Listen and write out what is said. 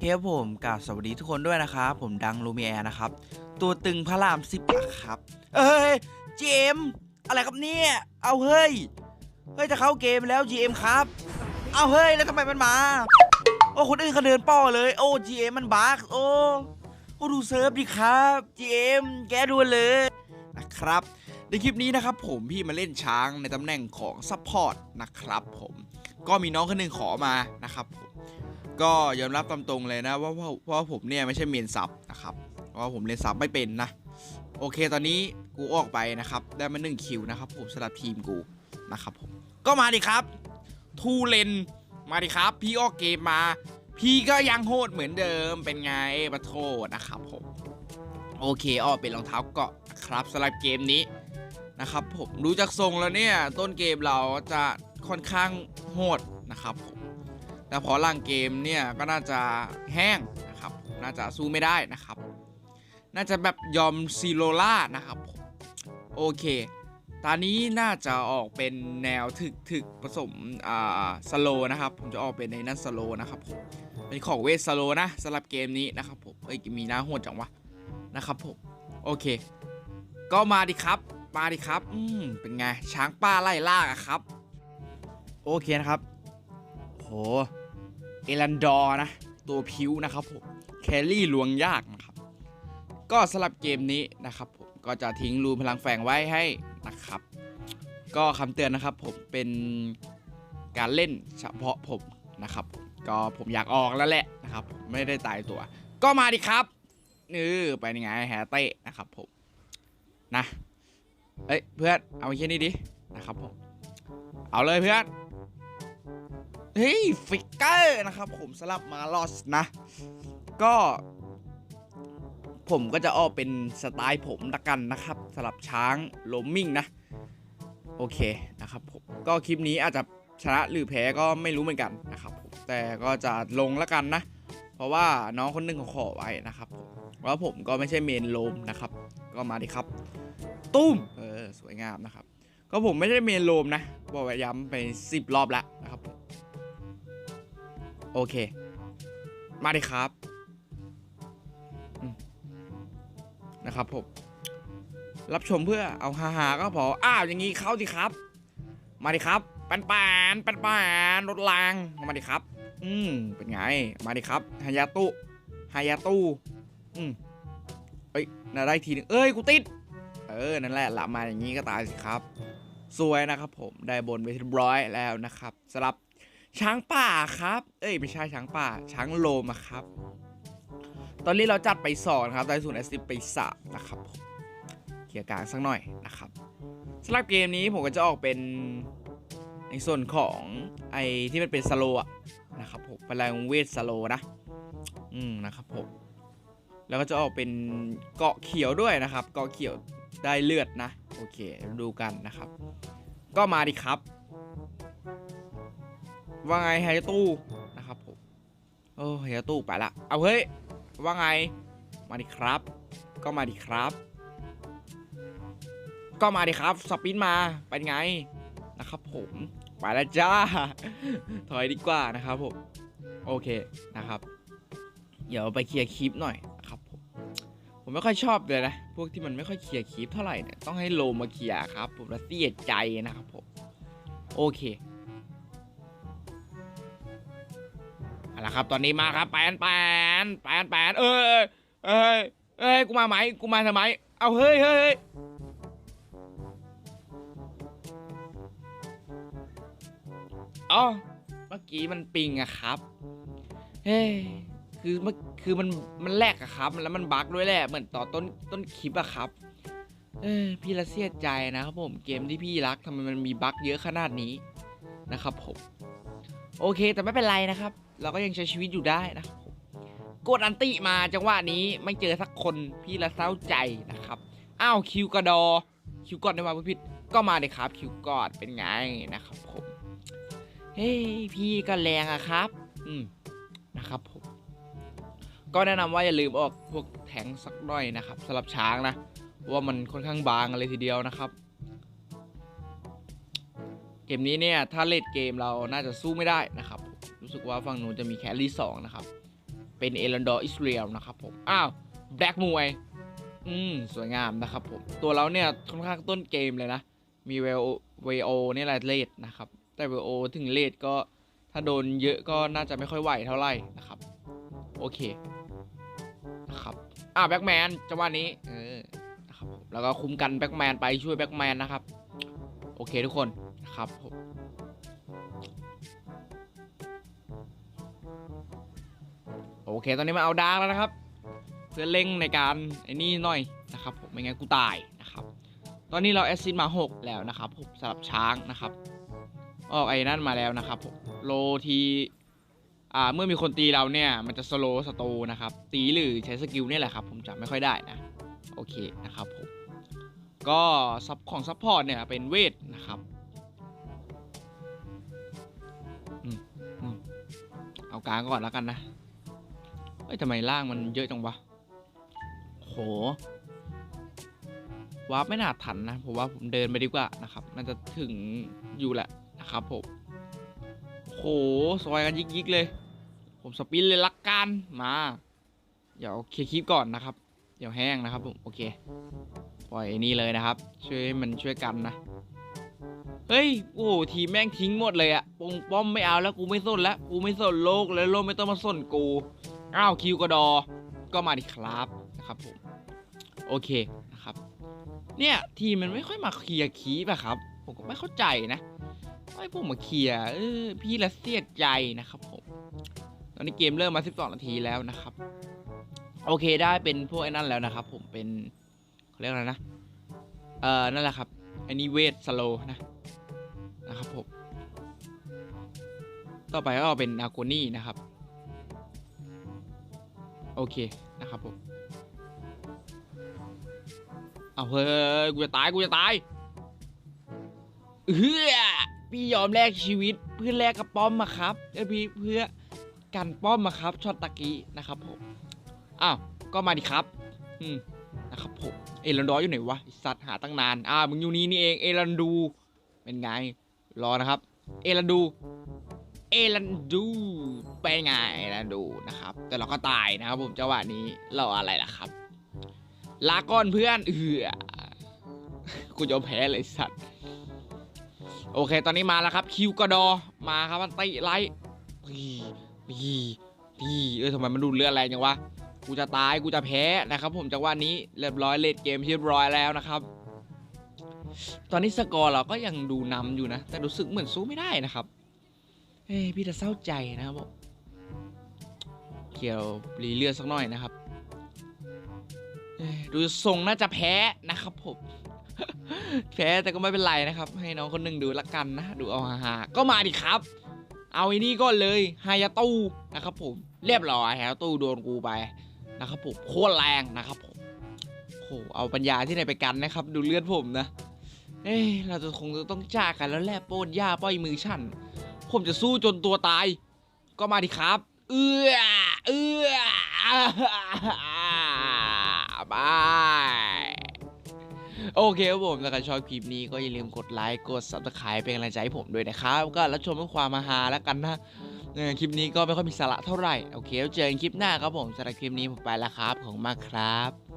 เคครับผมกับสวัสดีทุกคนด้วยนะครับ ผมดังลูมิแอร์นะครับ ตัวตึงพระรามสิบอะครับ เอ้ยเจมอะไรครับเนี่ย เอาเฮ้ย เฮ้ยจะเข้าเกมแล้ว GM ครับ เอาเฮ้ยแล้วทำไมมันมา โอ้คนอื่นเขาเดินป้อเลย โอ้ GM มันบั๊กโอ้โอ้ดูเซิร์ฟดิครับ GM แกดูเลยนะครับในคลิปนี้นะครับผมพี่มาเล่นช้างในตำแหน่งของซัพพอร์ตนะครับผมก็มีน้องคนหนึ่งขอมานะครับผม ก็ยอมรับตามตรงเลยนะว่าเพราะว่าผมเนี่ยไม่ใช่เมนซับนะครับเพราะว่าผมเล่นซับไม่เป็นนะ โอเคตอนนี้กูออกไปนะครับได้มาหนึ่งคิวนะครับผมสำหรับทีมกูนะครับผมก็มาดิครับทูเลนมาดิครับ พี่ออกเกมมา พี่ก็ยังโหดเหมือนเดิมเป็นไงปะโทษนะครับผมโอเคออกเป็นรองเท้าเกาะครับสำหรับเกมนี้นะครับผมรู้จากทรงแล้วเนี่ยต้นเกมเราจะค่อนข้างโหดนะครับผม แต่พอล่างเกมเนี่ยก็น่าจะแห้งนะครับน่าจะสู้ไม่ได้นะครับ น่าจะแบบยอมซีโรล่านะครับผมโอเคตอนนี้น่าจะออกเป็นแนวถึกถึกผสมอ่าสโลนะครับผมจะออกเป็นในนั้นสโลนะครับผมเป็นของเวทสโลนะสำหรับเกมนี้นะครับผมเอ้ยมีหน้าโหดจังวะนะครับผมโอเค ก็มาดิครับมาดิครับอืมเป็นไงช้างป้าไล่ล่าอะครับ โอเคนะครับโห เอลันดอร์นะ ตัวพิวนะครับผมแครี่ลวงยากนะครับ ก็สำหรับเกมนี้นะครับผมก็จะทิ้งรูพลังแฝงไว้ให้นะครับ ก็คำเตือนนะครับผมเป็นการเล่นเฉพาะผมนะครับ ก็ผมอยากออกแล้วแหละนะครับ ไม่ได้ตายตัว ก็มาดิครับนี่ไปยังไงแฮเต้นะครับผมนะเอ้ยเพื่อนเอาแค่นี้ดินะครับผมเอาเลยเพื่อน เฮ้ยฟิกเกอร์นะครับ ผมสลับมาลอสนะ ก็ ผมก็จะออกเป็นสไตล์ผมละกันนะครับสลับช้างโลมมิ่งนะ โอเคนะครับผมก็คลิปนี้อาจจะชนะหรือแพ้ก็ไม่รู้เหมือนกันนะครับผมแต่ก็จะลงละกันนะ เพราะว่าน้องคนหนึงเขาขอไว้นะครับผมว่าผมก็ไม่ใช่เมนโลมนะครับ ก็มาดิครับ ตุ้มเออสวยงามนะครับ ก็ผมไม่ใช่เมนโลมนะ บอกไว้ย้ำไป 10 รอบแล้วนะครับผ โอเค มาดิครับนะครับผมรับชมเพื่อเอาฮาๆก็พออ้าวอย่างนี้เข้าดิครับ มาดิครับปันปานปันปานรถรางมาดิครับ อืมเป็นไงมาดิครับฮายาตุฮายาตุอืมเอ้ยน่าได้ทีหนึงเอ้ยกูติดเออนั่นแหละละมาอย่างนี้ก็ตายสิครับ สวยนะครับผมได้บนไปเรียบร้อยแล้วนะครับสำหรับ ช้างป่าครับ เอ้ยไม่ใช่ช้างป่า ช้างโลมอะครับ ตอนนี้เราจัดไปสอนครับได้ส่วนแอสซิไปสามนะครับผมเคลียกลางสักหน่อยนะครับสำหรับเกมนี้ผมก็จะออกเป็นในส่วนของไอ้ที่มันเป็นสโลอะนะครับผมพลังเวทสโลนะ อืมนะครับผมแล้วก็จะออกเป็นเกาะเขียวด้วยนะครับ เกาะเขียวได้เลือดนะ โอเค ดูกันนะครับ ก็มาดิครับ ว่าไงไฮตู้นะครับผมโอ้ไฮตู้ไปละเอาเฮ้ยว่าไงมาดิครับ ก็มาดิครับ ก็มาดิครับสปินมาเป็นไงนะครับผมไปแล้วจ้า ถอยดีกว่านะครับผมโอเคนะครับ เดี๋ยวไปเคลียร์คลิปหน่อยนะครับผมผมไม่ค่อยชอบเลยนะพวกที่มันไม่ค่อยเคลียร์คลิปเท่าไหร่เนี่ยต้องให้โลมาเคลียร์ครับ ผมละเสียใจนะครับผมโอเค เอาละครับ ตอนนี้มาครับแปนแปนแปนแปนเอ้ยเอ้ยเอ้ยกูมาไหมกูมาทำไม เอาเฮ้ยเฮ้ยอ๋อเมื่อกี้มันปิงอะครับ เฮ้ยคือเมื่อคือมันมันแลกอะครับ แล้วมันบั๊กด้วยแหละเหมือนต่อต้นต้นคลิปอะครับ เอ้ยพี่ละเสียใจนะครับผมเกมที่พี่รักทำไมมันมีบั๊กเยอะขนาดนี้นะครับผม โอเคแต่ไม่เป็นไรนะครับ เราก็ยังใช้ชีวิตอยู่ได้นะกดอันติมาจังหวะนี้ไม่เจอสักคนพี่ละเศร้าใจนะครับอ้าวคิวกระดอคิวกอดในวันพิษก็มาเลยครับคิวกอดเป็นไงนะครับผมเฮ้ยพี่ก็แรงอะครับ อืมนะครับผมก็แนะนำว่าอย่าลืมออกพวกแทงสักหน่อยนะครับสำหรับช้างนะเพราะว่ามันค่อนข้างบางเลยทีเดียวนะครับเกมนี้เนี่ยถ้าเลดเกมเราน่าจะสู้ไม่ได้นะครับ รู้สึกว่าฝั่งนู้นจะมีแครี่สองนะครับ เป็นเอรันดอร์อิสเราเอลนะครับผม อ้าวแบล็กมวยอืม สวยงามนะครับผม ตัวเราเนี่ยค่อนข้างต้นเกมเลยนะ มีเวลเวโอนี่แหละเลดนะครับ แต่เวโอถึงเลดก็ถ้าโดนเยอะก็น่าจะไม่ค่อยไหวเท่าไหร่นะครับ โอเคนะครับอ่าแบ็กแมนจังหวะนี้เออนะครับแล้วก็คุมกันแบ็กแมนไปช่วยแบ็กแมนนะครับ โอเคทุกคนนะครับผม โอเค ตอนนี้มาเอาดาร์กแล้วนะครับ เพื่อเร่งในการไอ้นี่หน่อยนะครับผมไม่งั้นกูตายนะครับ ตอนนี้เราแอซซิดมา 6 แล้วนะครับผมสำหรับช้างนะครับออกไอ้นั่นมาแล้วนะครับผมโลทีอ่าเมื่อมีคนตีเราเนี่ย มันจะสโลสโตนะครับ ตีหรือใช้สกิลเนี่ยแหละครับ ผมจำไม่ค่อยได้นะ โอเคนะครับผมก็ซับของซัพพอร์ตเนี่ยเป็นเวทนะครับอืมเอากลางก่อนแล้วกันนะ อ้ยทำไมล่างมันเยอะจังวะโหวาร์ปไม่น่าทันนะผมว่าผมเดินไปดีกว่านะครับน่าจะถึงอยู่แหละนะครับผมโหซอยกันยิกๆเลย ผมสปินเลยลักกันมาเดี๋ยวเคลียร์คลิปก่อนนะครับ เดี๋ยวแห้งนะครับผมโอเคปล่อยนี่เลยนะครับ ช่วยมันช่วยกันนะเฮ้ยโอ้โหทีแม่งทิ้งหมดเลยอะปงป้อมไม่เอาแล้วกูไม่สนแล้วกูไม่สนโลกเลยโลกไม่ต้องมาสนกู อ้าวคิวกระดอ ก็มาดิครับนะครับผม โอเคนะครับ เนี่ยทีมมันไม่ค่อยมาเคลียร์คีปอะครับ ผมก็ไม่เข้าใจนะไอ้พวกมาเคลียร์เออพี่ละเสียใจนะครับผม ตอนนี้เกมเริ่มมา12นาทีแล้วนะครับ โอเคได้เป็นพวกไอ้นั่นแล้วนะครับ ผมเป็นเขาเรียกอะไรนะ เออนั่นแหละครับอันนี้เวทสโลนะนะครับผม ต่อไปก็เป็นนาโกนี่นะครับ โอเคนะครับผมเอาเฮ้ยกูจะตายกูจะตายเฮ้ยพี่ยอมแลกชีวิตเพื่อแลกกับป้อมมาครับเอ้พี่เพื่อกันป้อมมาครับช็อตตะกี้นะครับผมอ้าวก็มาดิครับ อืมนะครับผมเอรันดอร์อยู่ไหนวะสัตว์หาตั้งนานอ่ามึงอยู่นี่นี่เองเอรันดูเป็นไงรอนะครับ เอรันดู เอรันดูเป็นไงเอรันดูนะครับ แต่เราก็ตายนะครับผมจังหวะนี้เราอะไรล่ะครับ ลาก่อนเพื่อนเอือกูจะแพ้เลยสัตว์โอเค ตอนนี้มาแล้วครับ คิวกระดอมาครับมันติไลท์พีพีพีเออทำไมมันดูเลือดแรงจังวะกูจะตายกูจะแพ้นะครับผมจังหวะนี้เรียบร้อยเลดเกมเรียบร้อยแล้วนะครับตอนนี้สกอร์เราก็ยังดูนำอยู่นะ แต่รู้สึกเหมือนสู้ไม่ได้นะครับ เฮ้ยพี่จะเศร้าใจนะครับผมเกี่ยวรีเลือดสักหน่อยนะครับดูทรงน่าจะแพ้นะครับผม แพ้แต่ก็ไม่เป็นไรนะครับ ให้น้องคนหนึ่งดูละกันนะ ดูเอาฮาๆก็มาดิครับ เอาไอ้นี่ก่อนเลยไฮยาตู้นะครับผม เรียบร้อยไฮยาตู้โดนกูไปนะครับผมโคตรแรงนะครับผมโหเอาปัญญาที่ไหนไปกันนะครับ ดูเลือดผมนะ เอ้ยเราจะคงจะต้องจากกันแล้วแหละโป้นย่าป้อยมือฉัน ผมจะสู้จนตัวตาย ก็มาดิครับ เอื้อเอื้อบายโอเคครับผมถ้าใครชอบคลิปนี้ก็อย่าลืมกดไลค์ กด subscribe เป็นกำลังใจให้ผมด้วยนะครับ ก็รับชมเพื่อความมาฮาแล้วกันนะเออคลิปนี้ก็ไม่ค่อยมีสาระเท่าไหร่ โอเคแล้วเจอกันคลิปหน้าครับผมสำหรับคลิปนี้ผมไปแล้วครับ ขอบคุณมากครับ